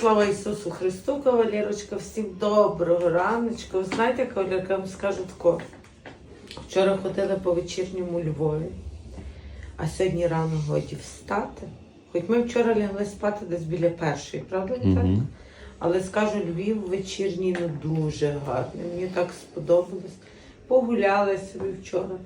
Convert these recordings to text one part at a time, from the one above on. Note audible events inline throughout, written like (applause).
Слава Ісусу Христу, кавалерочка, всім доброго раночка. Ви знаєте, кавалерка, я вам скажу тако. Вчора ходили по вечірньому Львові, а сьогодні рано годі встати. Хоч ми вчора лягли спати десь біля першої, правда, Віталій? Мгм. Але скажу, Львів вечірній ну дуже гарний. Мені так сподобалось. Погуляли собі вчора,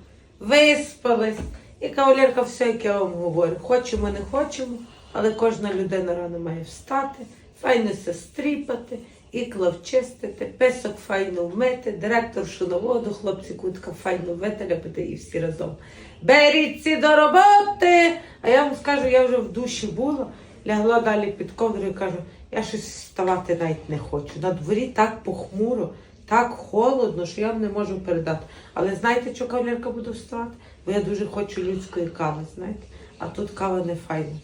виспались. І кавалерка, все, як я вам говорю. Хочемо, не хочемо, але кожна людина рано має встати, файно се стріпати, ікла вчистити, песок файно вмити, директоршу на хлопці кутка файно вителяпити і всі разом. Беріться до роботи! А я вам скажу, я вже в душі була, лягла далі під ковдрою і кажу, я щось вставати навіть не хочу. На дворі так похмуро, так холодно, що я вам не можу передати. Але знаєте, що кавалерка буду вставати? Бо я дуже хочу людської кави, знаєте. А тут кава не файна,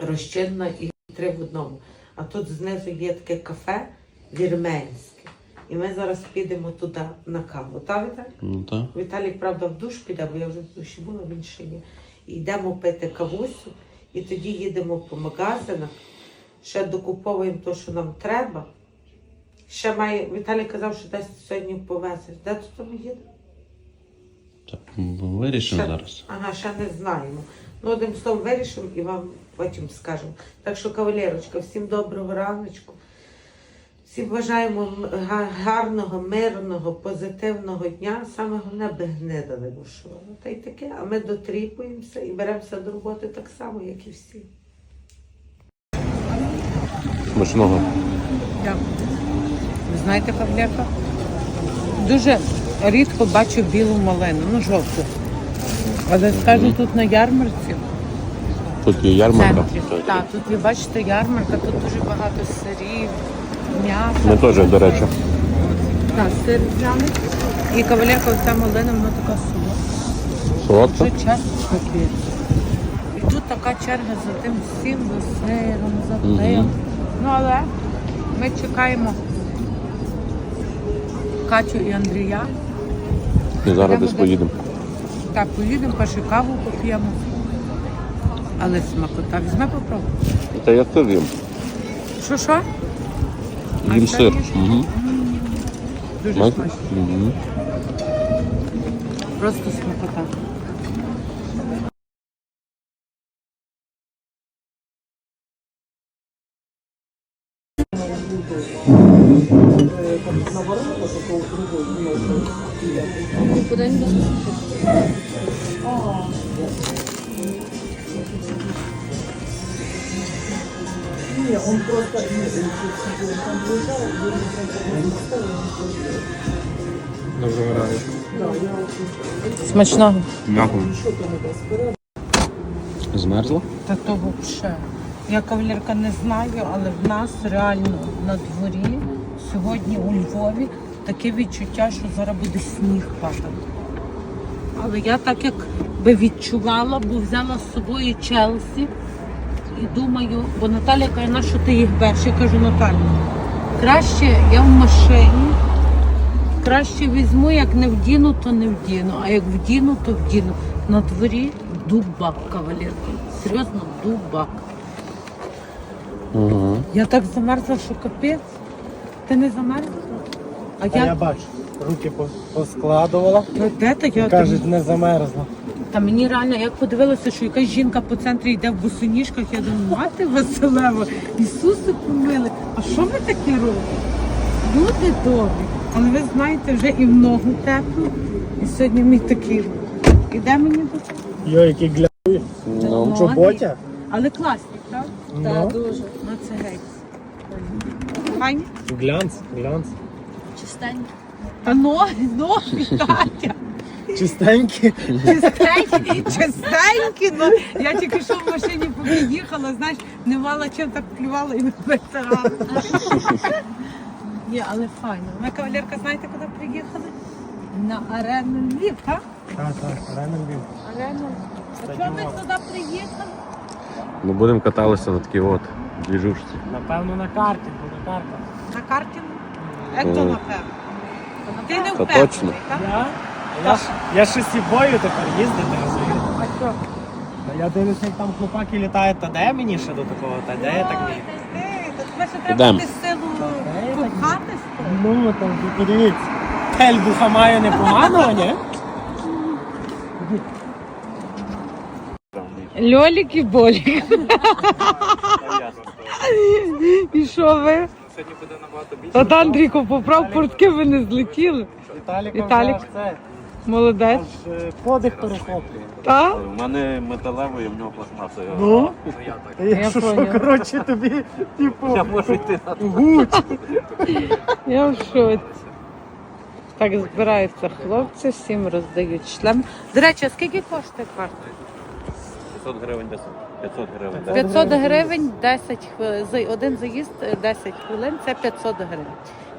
розчинна і три в одному. А тут знизу є таке кафе вірменське. І ми зараз підемо туди на каву. Так, Віталій? Ну так. Віталік, правда, в душ піде, бо я вже в душі була, він ще ні. І йдемо пити кавусю, і тоді їдемо по магазинах, ще докуповуємо те, що нам треба. Ще має, Віталій казав, що десь сьогодні повезеш. Де тут ми їдемо? Так, вирішимо Ще- зараз. Ага, ще не знаємо. Ну, одним словом, вирішимо і вам потім скажемо. Так що, кавалерочка, всім доброго раночку. Всім бажаємо гарного, мирного, позитивного дня. Саме головне, би гнида не бушувала. Та й таке, а ми дотріпуємося і беремося до роботи так само, як і всі. Смачного. Дякую. Ви знаєте, кавляка? Дуже рідко бачу білу малину, ну жовту. Але скажу, тут на ярмарці, Тут є ярмарка. Так, тут ви бачите ярмарка, тут дуже багато сирів, м'яса. Ми теж, до речі. Так, сир взяли. І кавалерка, оця малина, вона така солодка. Солодка? Вже час капець. І тут така черга за тим всім, за сиром, за тим. Мгм. Ну але ми чекаємо Катю і Андрія. І зараз десь поїдемо. Так, поїдемо, першу каву поп'ємо. Але смакота. Візьме попробуй. Та я сир вім. Що що? Їм сир. Угу. Дуже смачно. Угу. Просто смакота. Смачного. Дякую. Змерзла? Та то взагалі. Я кавалерка не знаю, але в нас реально на дворі сьогодні у Львові таке відчуття, що зараз буде сніг падати. Але я так як би відчувала, бо взяла з собою Челсі і думаю, бо Наталя каже, на що ти їх береш? Я кажу, Наталя, краще я в машині, краще візьму, як не вдіну, то не вдіну, а як вдіну, то вдіну. На дворі дубак, кавалерка. Серйозно, дубак. Угу. Я так замерзла, що капець. Ти не замерзла? А Та я, я бачу, руки по- поскладувала. Та де то я Кажуть, не замерзла. Та мені реально, як подивилася, що якась жінка по центрі йде в босоніжках, я думаю, мати Василева, Ісусе помили. А що ви таке робите? Люди добрі. Але ви знаєте, вже і в ногу тепло. І сьогодні мій такий. Іде мені до Йо, які гляди. Ну, Що, ботя? Але класні, так? Ну, дуже. Ну це геть. Файні? глянц, глянц. Та ноги, ноги, Катя. Чистенькі. Чистенькі, чистенькі, ну я тільки що в машині поїхала, знаєш, не мала чим так плювала і витирала. Ні, але файно. Ми кавалерка, знаєте, куди приїхали? На арену Львів, так? Так, так, рано бів. Арену. А чого ми туди приїхали? Ми будемо каталися на такій от двіжушці. Напевно, на карті, бо на карта. На карті? Як то напевно? Ти не впевнений, так? Я? Я ж, я ж із бою тепер їздити розумію. А що? Та я дивлюся, як там хлопаки літають, та де мені ще до такого, та де я так та та тебе ще треба Ідем. буде силу пухатись. Ну, там ви подивіться. Тельбуха має непоганого, ні? Льолік і болік. І що ви? От Андрійко поправ портки, ви не злетіли. Віталік. аж це, Молодець. аж е, подих перехоплює. Та? У мене металевий, в нього пластмасовий. Ну? Я Якщо що, поняла. коротше, тобі, типу, Я можу йти на гуч. Я в шоці. Так збираються хлопці, всім роздають шлем. До речі, а скільки коштує карта? 500 гривень десь. 500 гривень. 500 гривень 10 хвилин. Один заїзд е, 10 хвилин це 500 гривень.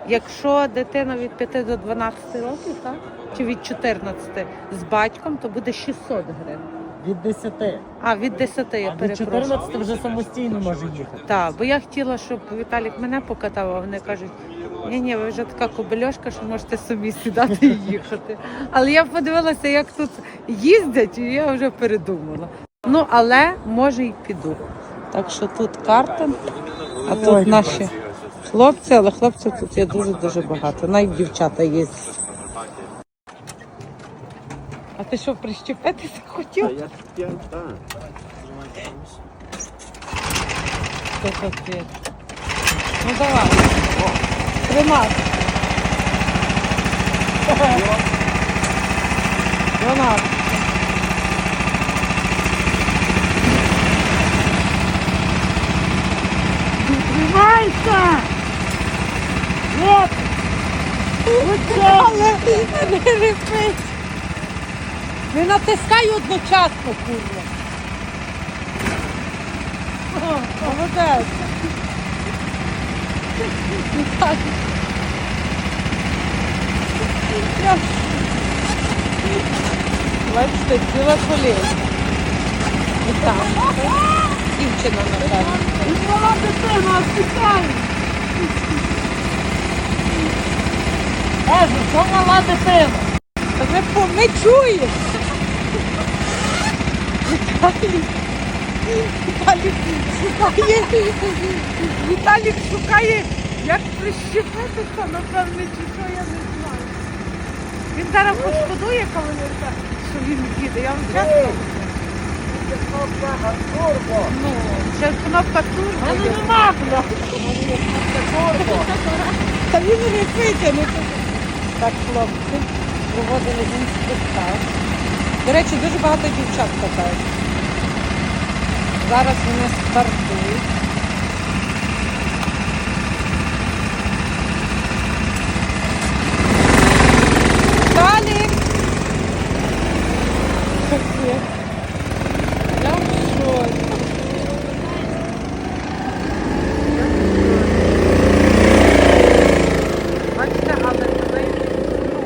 Якщо дитина від 5 до 12 років, так? Чи від 14 з батьком, то буде 600 гривень. Від 10. А, від 10 я А від перепрошую. 14 вже самостійно може їхати. Так, бо я хотіла, щоб Віталік мене покатав, а вони кажуть, ні, ні, ви вже така кобельошка, що можете собі сідати і їхати. Але я подивилася, як тут їздять, і я вже передумала. Ну, але може й піду. Так що тут карта, а тут наші хлопці, але хлопців тут є дуже-дуже багато. Навіть дівчата їздять. А ти що, прищепитися хотів? Я, я, так. Що таке? Ну давай. Тримай. Донат. Тримайся! Але не репить! Не натискай одночасно, курва! Молодець! Бачите, ціла коліна. І там. Дівчина, напевно. Мала дитина, спікай! Ежу, що мала дитина? Та ви по не чуєш! Віталій, Віталік шукає, Віталік шукає, як прищепитися, напевне, чи що, я не знаю. Він зараз пошкодує кавалерка, що він їде, я вам чесно. кажу. Ну, ще кнопка турбо. Не нема Та він не витягнути. Так, хлопці, проводили з інструкта. До речі, дуже багато дівчат катають. Зараз вони стартують. Далі. Капець. Я в шоці. Бачите, але це ну,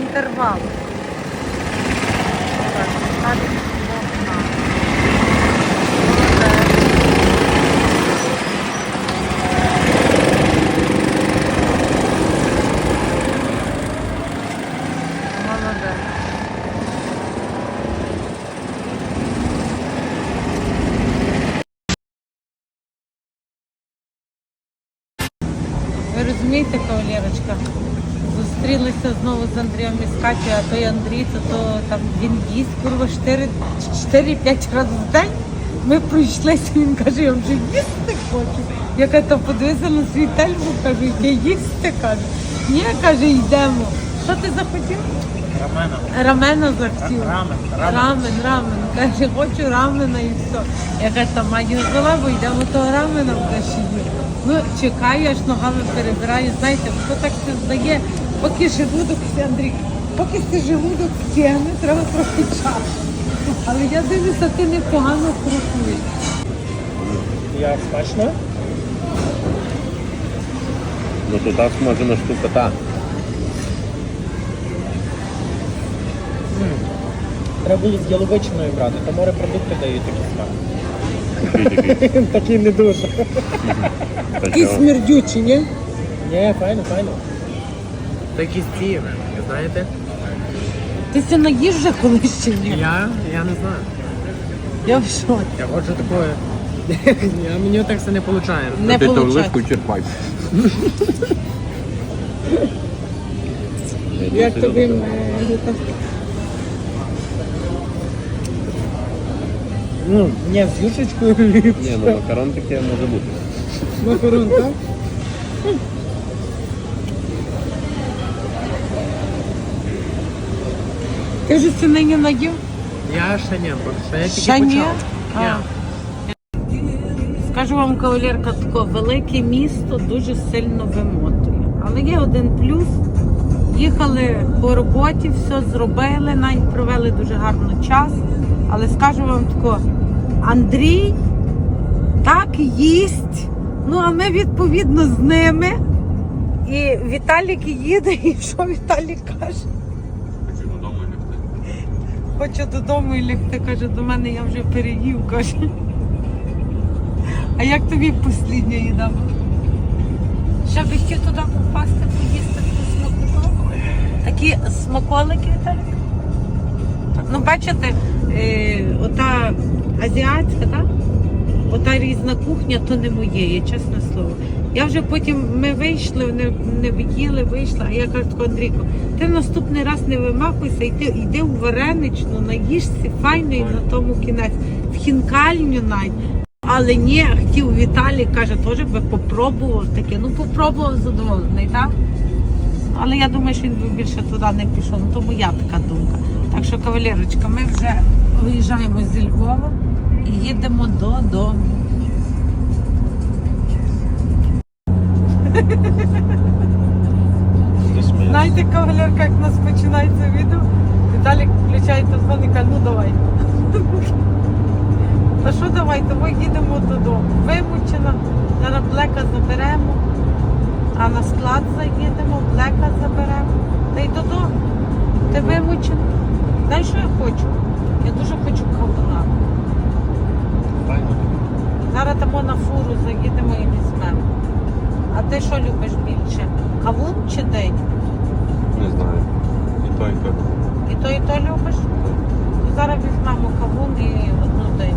інтервал. Так, далі можна. Молодець. Молодець. Ви розумієте, кавалерочка? Зустрілися знову з а той Андрій, то, то там він їсть курва 4-5 разів в день. Ми пройшлися, він каже, я вже їсти хочу. Я кажу, то подивися на свій тельбу, кажу, я їсти кажу. Ні, каже, йдемо. Що ти захотів? Рамена. Рамена захотів. Рамен, рамен. Рамен, рамен. Каже, хочу рамена і все. Я кажу, там маю взяла, бо йдемо того рамена в каші. Ну, чекаю, аж ногами перебираю. Знаєте, хто так це здає, поки желудок, Андрій, поки ти желудок тягне, треба трохи часу. Але я дивлюся, ти непогано крокуєш. Як смачно? Ну то так смажена штука, та. Треба було з яловичиною брати, то морепродукти дають такі смак. Такий, такий. (laughs) Не дуже. Та Такі чого? ні? Ні, файно, файно. Такі з знаєте? Ти це наїв вже колись чи ні? Я, я не знаю. Я в шоці. Я хочу такої (laughs) Ні, а мені так все не виходить. Не Ти то виходить. черпай. (laughs) Як тобі Ну, ні, з юшечкою Ні, ну макарон таке може бути. макарон, так? Ти вже це нині наїв? Я ще ні, бо я тільки Ще ні? почав. А. Скажу вам, кавалерка, тако велике місто дуже сильно вимотує. Але є один плюс. Їхали по роботі, все зробили, навіть провели дуже гарно час. Але скажу вам тако, Андрій так їсть. Ну, а ми відповідно з ними. І Віталік їде, (laughs) і що Віталік каже? Хочу додому і лягти, каже, до мене я вже переїв, каже. А як тобі послідня їда? Ще би хотів туди попасти, поїсти смакоту. Такі смаколики, Віталік? Ну, бачите, е, ота азіатська, так? Ота різна кухня, то не моє, є, чесне слово. Я вже потім ми вийшли, не, не в'їли, вийшла, а я кажу, Андрійко, ти наступний раз не вимахуйся, йди, йди в вареничну, наїшся файно і на тому кінець, в хінкальню навіть. Але ні, хотів Віталій, каже, теж би попробував таке. Ну, попробував задоволений, так? Але я думаю, що він би більше туди не пішов. Ну, то моя така думка. Так що, кавалерочка, ми вже виїжджаємо зі Львова і їдемо додому. Знаєте, кавалерка, як у нас починається відео, Віталік включає телефон і каже, ну давай. Та що давай, то ми їдемо додому. Вимучена, зараз блека заберемо, а на склад заїдемо, блека заберемо. Та й додому. Ти вимучена. Знаєш, що я хочу? Я дуже хочу кавуна. Зараз тому на фуру заїдемо і візьмемо. А ти що любиш більше? Кавун чи день? Не знаю. І то, і то. І то, і то любиш? То зараз візьмемо кавун і одну день.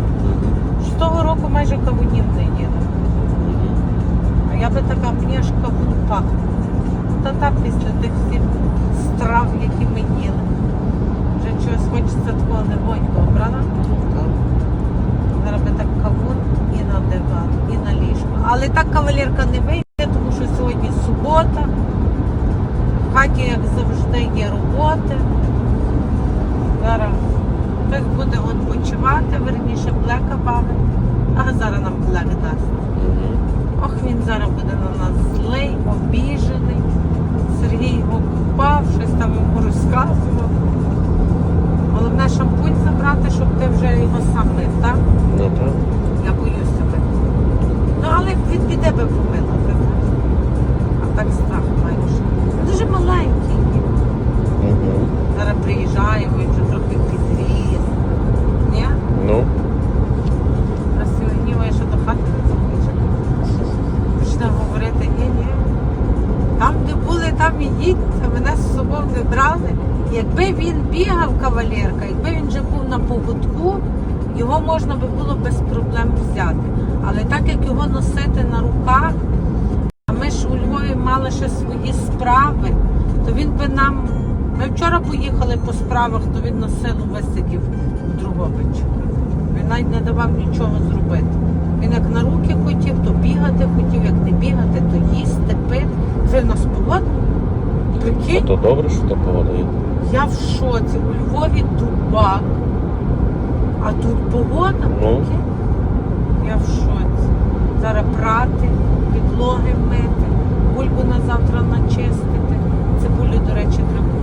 З того року майже кавунів не їли. А я би така, мені аж кавун пахне. Та та після тих всіх страв, які ми їли. Вже чогось хочеться такого невонького, правда? Зараз би так кавун і на диван, і на ліжко. Але так кавалерка не вийде, там і їдьте, мене з собою не брали. Якби він бігав, кавалерка, якби він вже був на поводку, його можна би було без проблем взяти. Але так як його носити на руках, а ми ж у Львові мали ще свої справи, то він би нам. Ми вчора поїхали по справах, то він на силу висидів у Другобичі. Він навіть не давав нічого зробити. Він як на руки хотів, то бігати хотів, як не бігати, то добре, що так погода. Я в шоці. У Львові дубак, а тут погода. Ну. Я в шоці. Зараз прати, підлоги мити, бульбу на завтра начистити. Цибулю, до речі, треба.